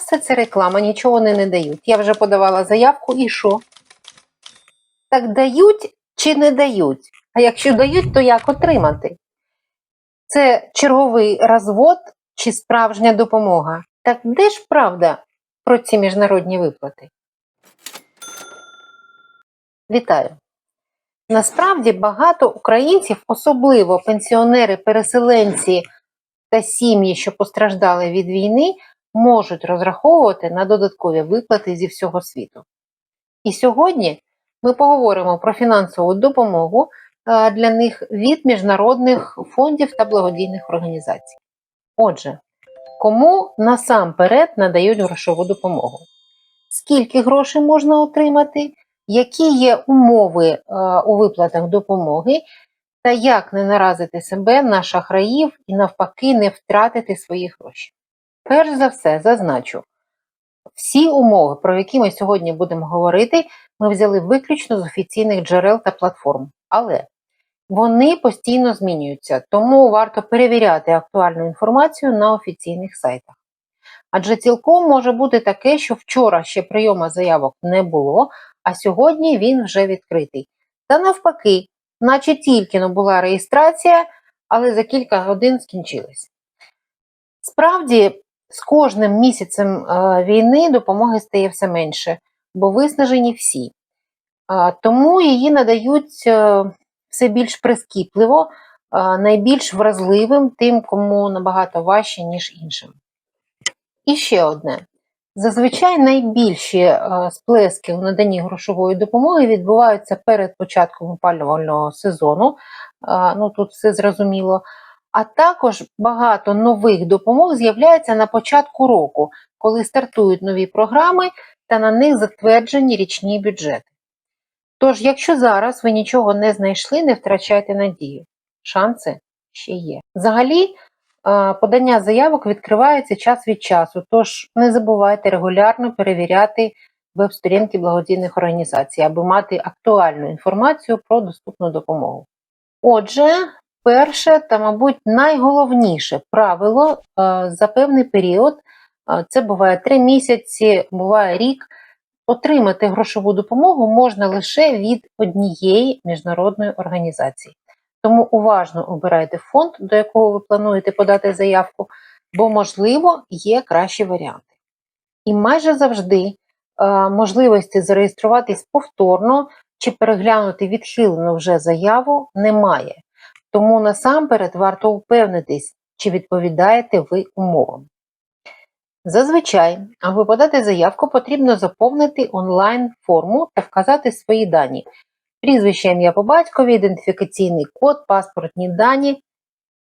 все це реклама, нічого вони не дають. Я вже подавала заявку і що? Так дають чи не дають? А якщо дають, то як отримати? Це черговий розвод чи справжня допомога? Так де ж правда про ці міжнародні виплати? Вітаю! Насправді багато українців, особливо пенсіонери, переселенці та сім'ї, що постраждали від війни, можуть розраховувати на додаткові виплати зі всього світу. І сьогодні ми поговоримо про фінансову допомогу е, для них від міжнародних фондів та благодійних організацій. Отже, кому насамперед надають грошову допомогу? Скільки грошей можна отримати? Які є умови е, у виплатах допомоги, та як не наразити себе на шахраїв і навпаки не втратити свої гроші? Перш за все, зазначу, всі умови, про які ми сьогодні будемо говорити, ми взяли виключно з офіційних джерел та платформ. Але вони постійно змінюються, тому варто перевіряти актуальну інформацію на офіційних сайтах. Адже цілком може бути таке, що вчора ще прийома заявок не було, а сьогодні він вже відкритий. Та навпаки, наче тільки була реєстрація, але за кілька годин скінчилась. Справді, з кожним місяцем е, війни допомоги стає все менше, бо виснажені всі. Тому її надають е, все більш прискіпливо, е, найбільш вразливим тим, кому набагато важче, ніж іншим. І ще одне. Зазвичай найбільші сплески у наданні грошової допомоги відбуваються перед початком опалювального сезону. Ну тут все зрозуміло. А також багато нових допомог з'являється на початку року, коли стартують нові програми та на них затверджені річні бюджети. Тож, якщо зараз ви нічого не знайшли, не втрачайте надію. Шанси ще є. Взагалі, е, подання заявок відкривається час від часу, тож не забувайте регулярно перевіряти веб-сторінки благодійних організацій, аби мати актуальну інформацію про доступну допомогу. Отже, перше та, мабуть, найголовніше правило е, за певний період, е, це буває 3 місяці, буває рік. Отримати грошову допомогу можна лише від однієї міжнародної організації. Тому уважно обирайте фонд, до якого ви плануєте подати заявку, бо, можливо, є кращі варіанти. І майже завжди е, можливості зареєструватись повторно чи переглянути відхилену вже заяву немає. Тому насамперед варто упевнитись, чи відповідаєте ви умовам. Зазвичай, аби подати заявку, потрібно заповнити онлайн-форму та вказати свої дані: прізвище ім'я по батькові, ідентифікаційний код, паспортні дані,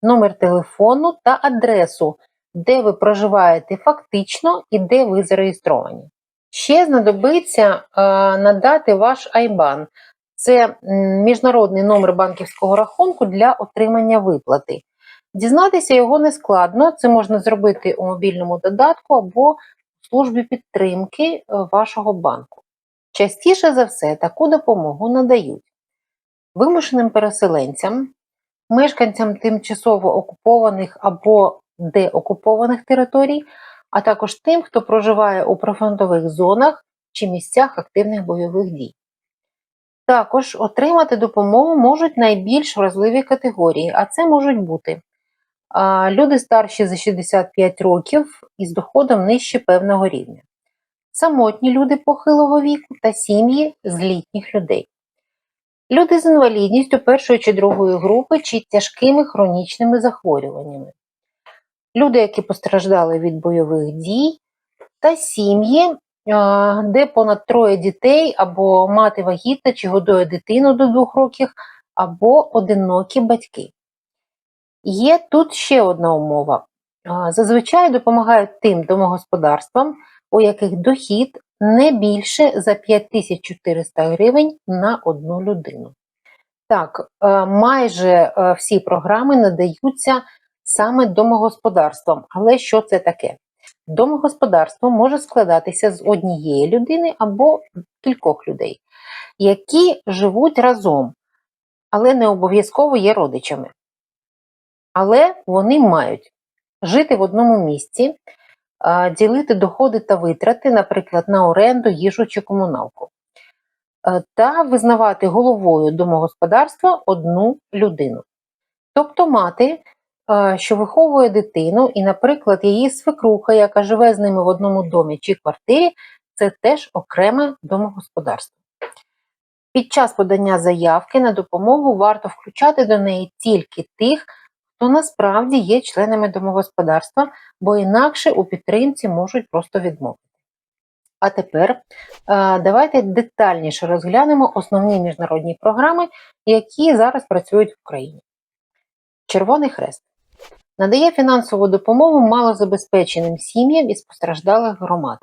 номер телефону та адресу, де ви проживаєте фактично і де ви зареєстровані. Ще знадобиться е, надати ваш IBAN. Це міжнародний номер банківського рахунку для отримання виплати. Дізнатися його не складно, це можна зробити у мобільному додатку або в службі підтримки е, вашого банку. Частіше за все таку допомогу надають вимушеним переселенцям, мешканцям тимчасово окупованих або деокупованих територій, а також тим, хто проживає у прифронтових зонах чи місцях активних бойових дій. Також отримати допомогу можуть найбільш вразливі категорії, а це можуть бути люди старші за 65 років із доходом нижче певного рівня, самотні люди похилого віку та сім'ї з літніх людей, люди з інвалідністю першої чи другої групи чи тяжкими хронічними захворюваннями, люди, які постраждали від бойових дій, та сім'ї, де понад троє дітей або мати вагітна чи годує дитину до двох років, або одинокі батьки. Є тут ще одна умова. Зазвичай допомагають тим домогосподарствам, у яких дохід не більше за 5400 гривень на одну людину. Так, е, майже е, всі програми надаються саме домогосподарствам. Але що це таке? Домогосподарство може складатися з однієї людини або кількох людей, які живуть разом, але не обов'язково є родичами але вони мають жити в одному місці, ділити доходи та витрати, наприклад, на оренду, їжу чи комуналку, Е, та визнавати головою домогосподарства одну людину. Тобто мати, що виховує дитину, і, наприклад, її свекруха, яка живе з ними в одному домі чи квартирі, це теж окреме домогосподарство. Під час подання заявки на допомогу варто включати до неї тільки тих, хто насправді є членами домогосподарства, бо інакше у підтримці можуть просто відмовити. А тепер е, давайте детальніше розглянемо основні міжнародні програми, які зараз працюють в Україні. Червоний Хрест надає фінансову допомогу малозабезпеченим сім'ям із постраждалих громад.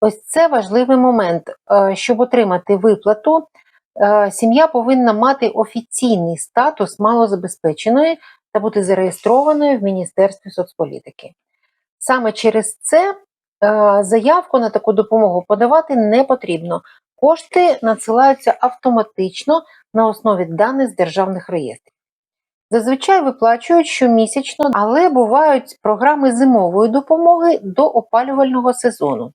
Ось це важливий момент. Е, Щоб отримати виплату, е, сім'я повинна мати офіційний статус малозабезпеченої та бути зареєстрованою в Міністерстві соцполітики. Саме через це е, заявку на таку допомогу подавати не потрібно. Кошти надсилаються автоматично на основі даних з державних реєстрів. Зазвичай виплачують щомісячно, але бувають програми зимової допомоги до опалювального сезону.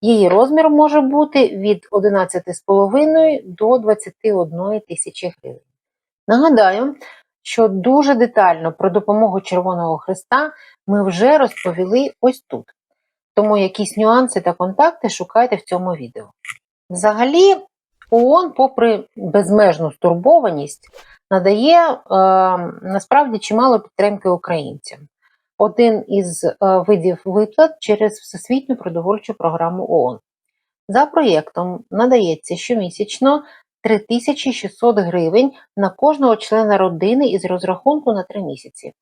Її розмір може бути від 11,5 до 21 тисячі гривень. Нагадаю, що дуже детально про допомогу Червоного Христа ми вже розповіли ось тут. Тому якісь нюанси та контакти шукайте в цьому відео. Взагалі, ООН, попри безмежну стурбованість, надає е, насправді чимало підтримки українцям. Один із е, видів виплат через Всесвітню продовольчу програму ООН. За проєктом надається щомісячно 3600 гривень на кожного члена родини із розрахунку на 3 місяці.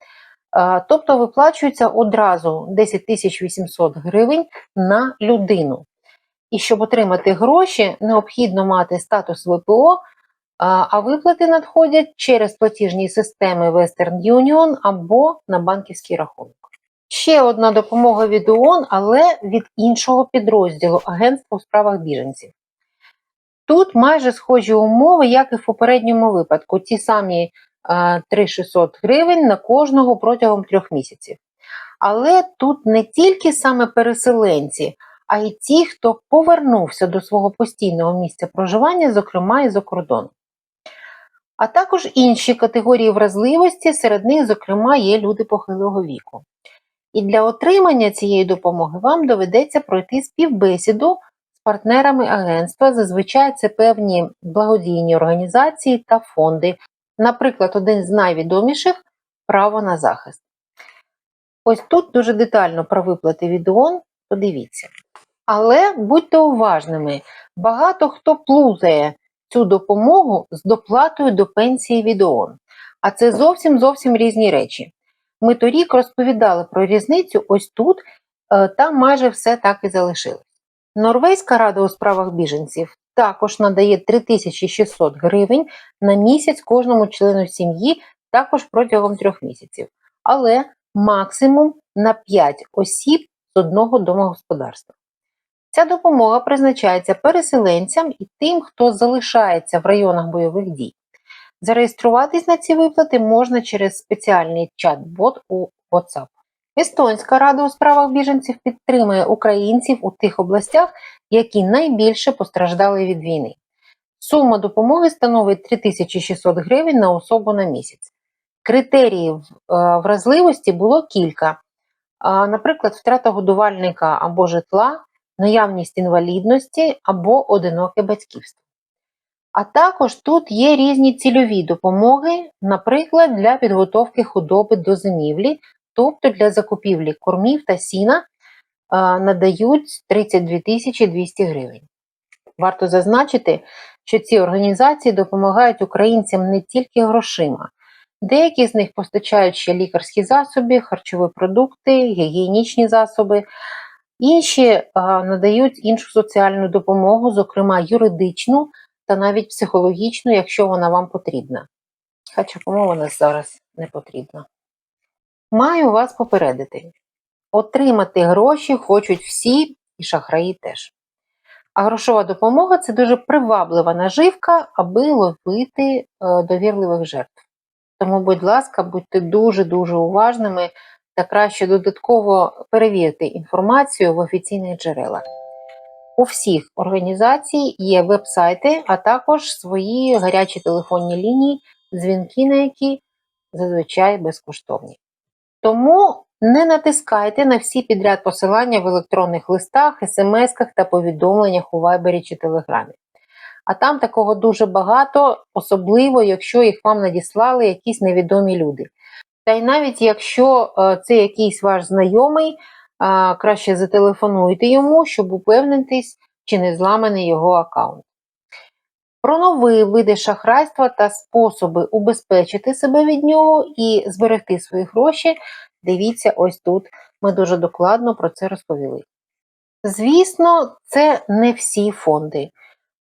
Е, Тобто виплачується одразу 10 800 гривень на людину. І щоб отримати гроші, необхідно мати статус ВПО, а виплати надходять через платіжні системи Western Union або на банківський рахунок. Ще одна допомога від ООН, але від іншого підрозділу Агентства у справах біженців. Тут майже схожі умови, як і в попередньому випадку, ті самі а, 3600 гривень на кожного протягом трьох місяців. Але тут не тільки саме переселенці, а й ті, хто повернувся до свого постійного місця проживання, зокрема і за кордону. А також інші категорії вразливості, серед них, зокрема, є люди похилого віку. І для отримання цієї допомоги вам доведеться пройти співбесіду з партнерами агентства. Зазвичай це певні благодійні організації та фонди. Наприклад, один з найвідоміших право на захист. Ось тут дуже детально про виплати від ООН, подивіться. Але будьте уважними, багато хто плутає цю допомогу з доплатою до пенсії від ООН. А це зовсім зовсім різні речі. Ми торік розповідали про різницю ось тут, е, там майже все так і залишилось. Норвезька рада у справах біженців також надає 3600 гривень на місяць кожному члену сім'ї, також протягом трьох місяців. Але максимум на 5 осіб з одного домогосподарства. Ця допомога призначається переселенцям і тим, хто залишається в районах бойових дій. Зареєструватись на ці виплати можна через спеціальний чат-бот у WhatsApp. Естонська рада у справах біженців підтримує українців у тих областях, які найбільше постраждали від війни. Сума допомоги становить 3600 гривень на особу на місяць. Критеріїв е, вразливості було кілька. Наприклад, втрата годувальника або житла, наявність інвалідності або одиноке батьківство. А також тут є різні цільові допомоги, наприклад, для підготовки худоби до зимівлі, тобто для закупівлі кормів та сіна надають 32 200 гривень. Варто зазначити, що ці організації допомагають українцям не тільки грошима. Деякі з них постачають ще лікарські засоби, харчові продукти, гігієнічні засоби. Інші надають іншу соціальну допомогу, зокрема юридичну та навіть психологічну, якщо вона вам потрібна. Хоча кому вона зараз не потрібна. Маю вас попередити: отримати гроші хочуть всі і шахраї теж. А грошова допомога це дуже приваблива наживка, аби ловити е, довірливих жертв. Тому, будь ласка, будьте дуже-дуже уважними, та краще додатково перевірте інформацію в офіційних джерелах. У всіх організацій є веб-сайти, а також свої гарячі телефонні лінії, дзвінки на які зазвичай безкоштовні. Тому не натискайте на всі підряд посилання в електронних листах, смс-ках та повідомленнях у Вайбері чи Телеграмі. А там такого дуже багато, особливо, якщо їх вам надіслали якісь невідомі люди. Та й навіть якщо е, це якийсь ваш знайомий, краще зателефонуйте йому, щоб упевнитись, чи не зламаний його аккаунт. Про нові види шахрайства та способи убезпечити себе від нього і зберегти свої гроші. Дивіться ось тут. Ми дуже докладно про це розповіли. Звісно, це не всі фонди.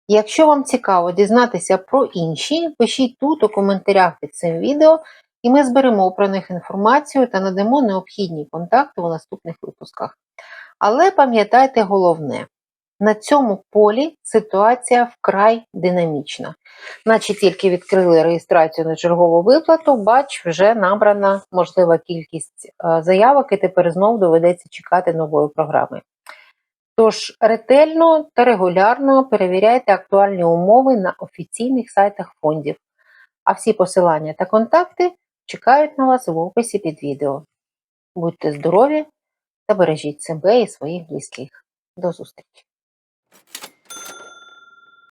Якщо вам цікаво дізнатися про інші, пишіть тут у коментарях під цим відео, і ми зберемо про них інформацію та надамо необхідні контакти у наступних випусках. Але пам'ятайте головне: на цьому полі ситуація вкрай динамічна. Наче тільки відкрили реєстрацію на чергову виплату, бач, вже набрана можлива кількість е, заявок, і тепер знов доведеться чекати нової програми. Тож ретельно та регулярно перевіряйте актуальні умови на офіційних сайтах фондів, а всі посилання та контакти чекають на вас в описі під відео. Будьте здорові та бережіть себе і своїх близьких. До зустрічі!